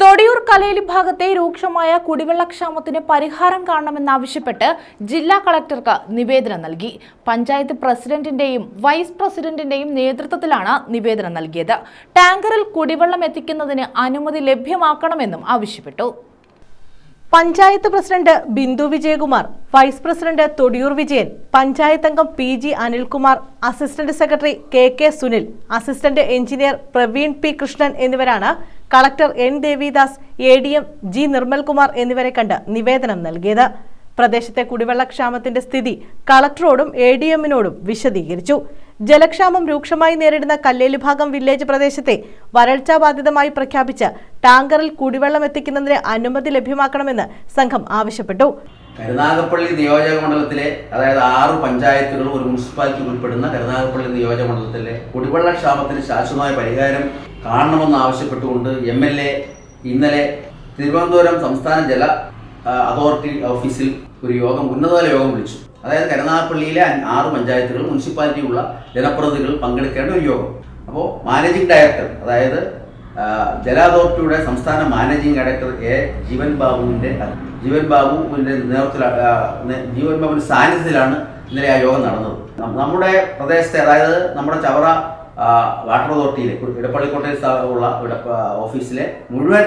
തൊടിയൂർ കലയിലും ഭാഗത്തെ രൂക്ഷമായ കുടിവെള്ളക്ഷാമത്തിന് പരിഹാരം കാണണമെന്നാവശ്യപ്പെട്ട് ജില്ലാ കളക്ടർക്ക് നിവേദനം നൽകി. പഞ്ചായത്ത് പ്രസിഡന്റിന്റെയും വൈസ് പ്രസിഡന്റിന്റെയും നേതൃത്വത്തിലാണ് നിവേദനം നൽകിയത്. ടാങ്കറിൽ കുടിവെള്ളം എത്തിക്കുന്നതിന് അനുമതി ലഭ്യമാക്കണമെന്നും ആവശ്യപ്പെട്ടു. Panchayat president Bindu Vijayakumar vice president Thodiyoor Vijayan panchayat അംഗം P G Anilkumar assistant secretary K K Sunil assistant engineer Praveen P Krishnan എന്നിവരാണ് collector N Devidas A D M G Nirmalkumar എന്നിവരെ കണ്ട് നിവേദനം നൽകിയത്. പ്രദേശത്തെ കുടിവെള്ളക്ഷാമത്തിന്റെ സ്ഥിതി കളക്ടറോടും എ ഡി എമ്മിനോടും വിശദീകരിച്ചു. ജലക്ഷാമം രൂക്ഷമായി നേരിടുന്ന കല്ലേലി ഭാഗം വില്ലേജ് പ്രദേശത്തെ വരൾച്ചാ ബാധിതമായി പ്രഖ്യാപിച്ച് ടാങ്കറിൽ കുടിവെള്ളം എത്തിക്കുന്നതിന് അനുമതി ലഭ്യമാക്കണമെന്ന് സംഘം ആവശ്യപ്പെട്ടു. കരുനാഗപ്പള്ളി നിയോജക മണ്ഡലത്തിലെ അതായത് ആറ് പഞ്ചായത്തുകളും ഒരു മുനിസിപ്പാലിറ്റി ഉൾപ്പെടുന്ന കരുനാഗപ്പള്ളി നിയോജക മണ്ഡലത്തിലെ കുടിവെള്ളക്ഷാമത്തിന് ശാശ്വതമായ പരിഹാരം കാണണമെന്ന് ആവശ്യപ്പെട്ടുകൊണ്ട് എം എൽ എ ഇന്നലെ തിരുവനന്തപുരം സംസ്ഥാന ജല അതോറിറ്റി ഓഫീസിൽ ഒരു യോഗം ഉന്നതതല യോഗം വിളിച്ചു. അതായത് കരുനാഗപ്പള്ളിയിലെ ആറ് പഞ്ചായത്തുകൾ മുനിസിപ്പാലിറ്റിയുള്ള ജനപ്രതിനിധികൾ പങ്കെടുക്കേണ്ട ഒരു യോഗം. അപ്പോൾ മാനേജിംഗ് ഡയറക്ടർ അതായത് ജല അതോറിറ്റിയുടെ സംസ്ഥാന മാനേജിംഗ് ഡയറക്ടർ എ ജീവൻ ബാബുവിന്റെ ജീവൻ ബാബുവിന്റെ നേതൃത്വത്തിൽ ജീവൻ ബാബുവിന്റെ സാന്നിധ്യത്തിലാണ് ഇന്നലെ ആ യോഗം നടന്നത്. നമ്മുടെ പ്രദേശത്തെ അതായത് നമ്മുടെ ചവറ വാട്ടർ അതോറിറ്റിയിലെ ഇടപ്പള്ളിക്കോട്ടയിൽ ഉള്ള ഓഫീസിലെ മുഴുവൻ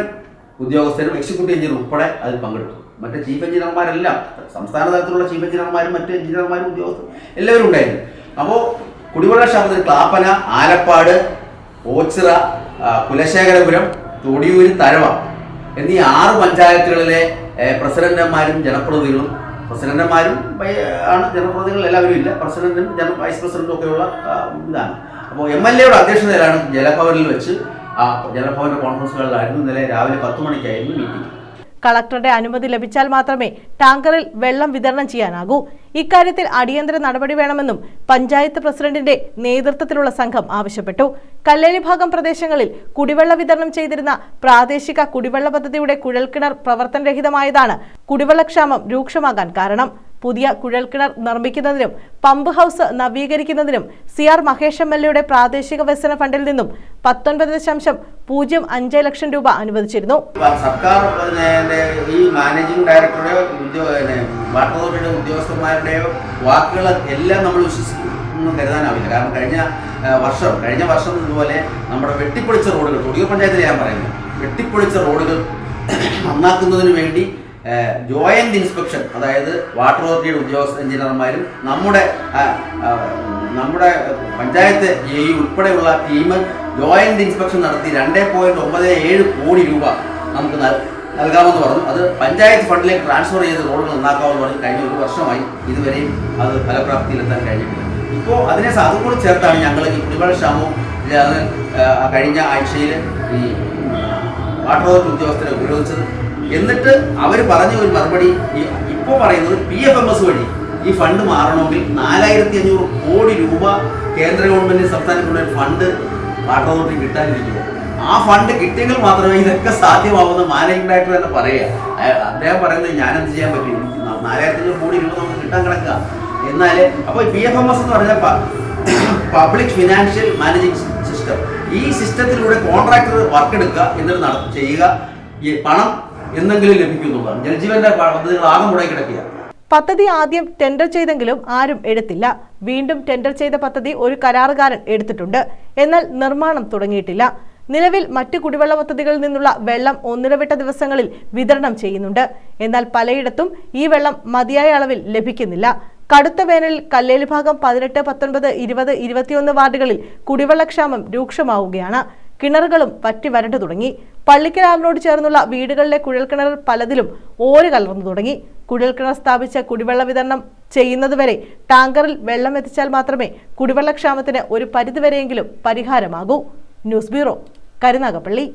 ഉദ്യോഗസ്ഥരും എക്സിക്യൂട്ടീവ് എഞ്ചിനീയർ ഉൾപ്പെടെ അതിൽ പങ്കെടുത്തു. മറ്റ് ചീഫ് എഞ്ചിനീയർമാരെല്ലാം സംസ്ഥാന തലത്തിലുള്ള ചീഫ് എഞ്ചിനീയർമാരും മറ്റ് എഞ്ചിനീയർമാരും ഉദ്യോഗസ്ഥരും എല്ലാവരും ഉണ്ടായിരുന്നു. അപ്പോൾ കുടിവെള്ള ക്ഷാമത്തിന് ക്ലാപ്പന ആലപ്പാട് ഓച്ചിറ കുലശേഖരപുരം തൊടിയൂര് തഴവ എന്നീ ആറ് പഞ്ചായത്തുകളിലെ പ്രസിഡന്റുമാരും ജനപ്രതിനിധികളും പ്രസിഡന്റുമാരും ആണ് ജനപ്രതിനിധികൾ എല്ലാവരും ഇല്ല. പ്രസിഡന്റും ജന വൈസ് പ്രസിഡന്റും ഒക്കെയുള്ള ഇതാണ്. അപ്പോൾ എം എൽ എയുടെ അധ്യക്ഷതയിലാണ് ജലഭവനിൽ വെച്ച് ആ ജലഭവന്റെ കോൺഫറൻസ് ഹാളിലായിരുന്നു ഇന്നലെ രാവിലെ പത്ത് മണിക്കായിരുന്നു മീറ്റിംഗ്. കളക്ടറുടെ അനുമതി ലഭിച്ചാൽ മാത്രമേ ടാങ്കറിൽ വെള്ളം വിതരണം ചെയ്യാനാകൂ. ഇക്കാര്യത്തിൽ അടിയന്തര നടപടി വേണമെന്നും പഞ്ചായത്ത് പ്രസിഡന്റിന്റെ നേതൃത്വത്തിലുള്ള സംഘം ആവശ്യപ്പെട്ടു. കല്ലേലി ഭാഗം പ്രദേശങ്ങളിൽ കുടിവെള്ള വിതരണം ചെയ്തിരുന്ന പ്രാദേശിക കുടിവെള്ള പദ്ധതിയുടെ കുഴൽക്കിണർ പ്രവർത്തനരഹിതമായതാണ് കുടിവെള്ളക്ഷാമം രൂക്ഷമാകാൻ കാരണം. പുതിയ കുഴൽക്കിണർ നിർമ്മിക്കുന്നതിനും പമ്പ് ഹൗസ് നവീകരിക്കുന്നതിനും സി ആർ മഹേഷ് എം പ്രാദേശിക വികസന ഫണ്ടിൽ നിന്നും പത്തൊൻപത് ദശാംശം പൂജ്യം അഞ്ച് ലക്ഷം രൂപ അനുവദിച്ചിരുന്നു. സർക്കാർ ഈ മാനേജിംഗ് ഡയറക്ടറുടെ ഉദ്യോ- പിന്നെ, വാട്ടർ അതോറിറ്റിയുടെ ഉദ്യോഗസ്ഥന്മാരുടെയോ വാക്കുകൾ എല്ലാം നമ്മൾ വിശ്വസിക്കുന്നു കരുതാനാവില്ല. കാരണം കഴിഞ്ഞ വർഷം കഴിഞ്ഞ വർഷം ഇതുപോലെ നമ്മുടെ വെട്ടിപ്പൊളിച്ച റോഡുകൾ തൊടിയൂർ പഞ്ചായത്തിൽ ഞാൻ പറയുന്നത് വെട്ടിപ്പൊളിച്ച റോഡുകൾ നന്നാക്കുന്നതിന് വേണ്ടി ജോയിന്റ് ഇൻസ്പെക്ഷൻ അതായത് വാട്ടർ അതോറിറ്റിയുടെ ഉദ്യോഗസ്ഥ എഞ്ചിനീയർമാരും നമ്മുടെ നമ്മുടെ പഞ്ചായത്ത് എ ഉൾപ്പെടെയുള്ള ടീം ജോയിന്റ് ഇൻസ്പെക്ഷൻ നടത്തി രണ്ടേ പോയിന്റ് ഒമ്പത് ഏഴ് കോടി രൂപ നമുക്ക് നൽ- നൽകാമെന്ന് പറഞ്ഞു. അത് പഞ്ചായത്ത് ഫണ്ടിലേക്ക് ട്രാൻസ്ഫർ ചെയ്ത് റോഡുകൾ നന്നാക്കാമെന്ന് പറഞ്ഞ്. കഴിഞ്ഞ ഒരു വർഷമായി ഇതുവരെയും അത് ഫലപ്രാപ്തിയിലെത്താൻ കഴിഞ്ഞിട്ടില്ല. ഇപ്പോൾ അതിനെ അതുകൂടി ചേർത്താണ് ഞങ്ങൾ ഈ കുടിവെള്ള ക്ഷാമവും കഴിഞ്ഞ ആഴ്ചയിൽ ഈ വാട്ടർ അതോറിറ്റി ഉദ്യോഗസ്ഥരെ ഉപയോഗിച്ചത് എന്നിട്ട് അവർ പറഞ്ഞ ഒരു മറുപടി ഇപ്പോൾ പറയുന്നത് പി എഫ് എം എസ് വഴി ഈ ഫണ്ട് മാറണമെങ്കിൽ നാലായിരത്തി അഞ്ഞൂറ് കോടി രൂപ കേന്ദ്ര ഗവൺമെന്റ് സംസ്ഥാനത്തിനുള്ള ഫണ്ട് വാട്ടർ അതോറിറ്റി കിട്ടാനിരിക്കുന്നു. ആ ഫണ്ട് കിട്ടിയെങ്കിൽ മാത്രമേ ഇതൊക്കെ സാധ്യമാവുന്ന മാനേജിംഗ് ഡയറക്ടർ തന്നെ പറയുക. അദ്ദേഹം പറയുന്നത് ഞാനെന്ത് ചെയ്യാൻ പറ്റും? നാലായിരത്തി അഞ്ഞൂറ് കോടി രൂപ നമുക്ക് കിട്ടാൻ കിടക്കുക എന്നാൽ അപ്പോൾ പി എഫ് എം എസ് എന്ന് പറഞ്ഞാൽ പബ്ലിക് ഫിനാൻഷ്യൽ മാനേജിംഗ് സിസ്റ്റം ഈ സിസ്റ്റത്തിലൂടെ കോൺട്രാക്ടർ വർക്ക് എടുക്കുക എന്നിട്ട് നട ചെയ്യുക. ഈ പണം എന്തെങ്കിലും ലഭിക്കുന്നുള്ളതാണ് ജലജീവന്റെ പദ്ധതികൾ ആകെ മുടങ്ങി കിടക്കുക പദ്ധതി ആദ്യം ടെൻഡർ ചെയ്തെങ്കിലും ആരും എടുത്തില്ല. വീണ്ടും ടെൻഡർ ചെയ്ത പദ്ധതി ഒരു കരാറുകാരൻ എടുത്തിട്ടുണ്ട്. എന്നാൽ നിർമ്മാണം തുടങ്ങിയിട്ടില്ല. നിലവിൽ മറ്റ് കുടിവെള്ള പദ്ധതികളിൽ നിന്നുള്ള വെള്ളം ഒന്നിടവിട്ട ദിവസങ്ങളിൽ വിതരണം ചെയ്യുന്നുണ്ട്. എന്നാൽ പലയിടത്തും ഈ വെള്ളം മതിയായ അളവിൽ ലഭിക്കുന്നില്ല. കടുത്ത വേനലിൽ കല്ലേലി ഭാഗം പതിനെട്ട് പത്തൊൻപത് ഇരുപത് ഇരുപത്തിയൊന്ന് വാർഡുകളിൽ കുടിവെള്ളക്ഷാമം രൂക്ഷമാവുകയാണ്. കിണറുകളും വറ്റി വരണ്ടു തുടങ്ങി. പള്ളിക്കലാറിനോട് ചേർന്നുള്ള വീടുകളിലെ കുഴൽക്കിണർ പലതിലും ഓര് കലർന്നു തുടങ്ങി. കുഴൽക്കിണർ സ്ഥാപിച്ച കുടിവെള്ള വിതരണം ചെയ്യുന്നതുവരെ ടാങ്കറിൽ വെള്ളം എത്തിച്ചാൽ മാത്രമേ കുടിവെള്ളക്ഷാമത്തിന് ഒരു പരിധിവരെയെങ്കിലും പരിഹാരമാകൂ. News bureau Karunagappally.